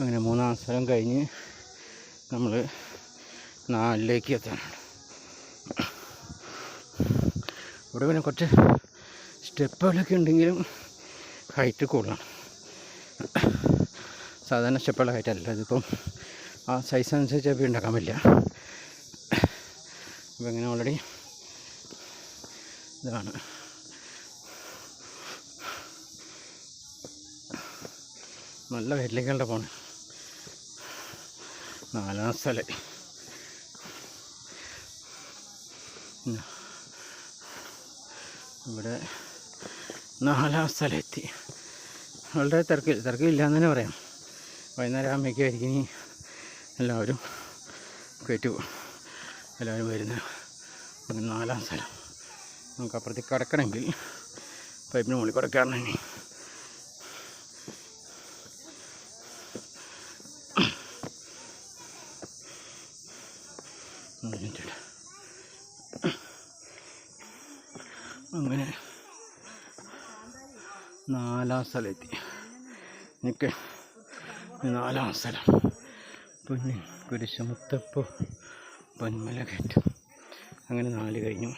അങ്ങനെ മൂന്നാം സ്ഥലം കഴിഞ്ഞ് നമ്മൾ നാലിലേക്ക് എത്താനാണ് ഇവിടെ പിന്നെ കുറച്ച് സ്റ്റെപ്പുകളൊക്കെ ഉണ്ടെങ്കിലും ഹൈറ്റ് കൂടുതലാണ്. സാധാരണ സ്റ്റെപ്പുള്ള ഹൈറ്റ് അല്ല ഇതിപ്പം ആ സൈസ് അനുസരിച്ച് അപ്പോൾ ഉണ്ടാക്കാൻ പറ്റില്ല. അപ്പോൾ ഇങ്ങനെ ഓൾറെഡി ഇതാണ്. നല്ല വെല്ലുകളുടെ പോണ്. നാലാം സ്ഥലം. ഇവിടെ നാലാം സ്ഥലമെത്തി. വളരെ തിരക്കില്ല തിരക്കില്ല എന്ന് തന്നെ പറയാം. വൈകുന്നേരം ആകുമ്പോഴേക്കായിരിക്കും ഇനി എല്ലാവരും കയറ്റു എല്ലാവരും അങ്ങനെ നാലാം സ്ഥലം. നമുക്ക് അപ്പുറത്തേക്ക് കിടക്കണമെങ്കിൽ പൈപ്പിന് മുകളിൽ കിടക്കാറുണ്ടെങ്കിൽ അങ്ങനെ നാലാം സ്ഥലമെത്തി. എനിക്ക് നാലാം സ്ഥലം. പൊന്നി കുരിശുമുത്തപ്പോ പൊന്മല കയറ്റം. അങ്ങനെ നാല് കഴിഞ്ഞു.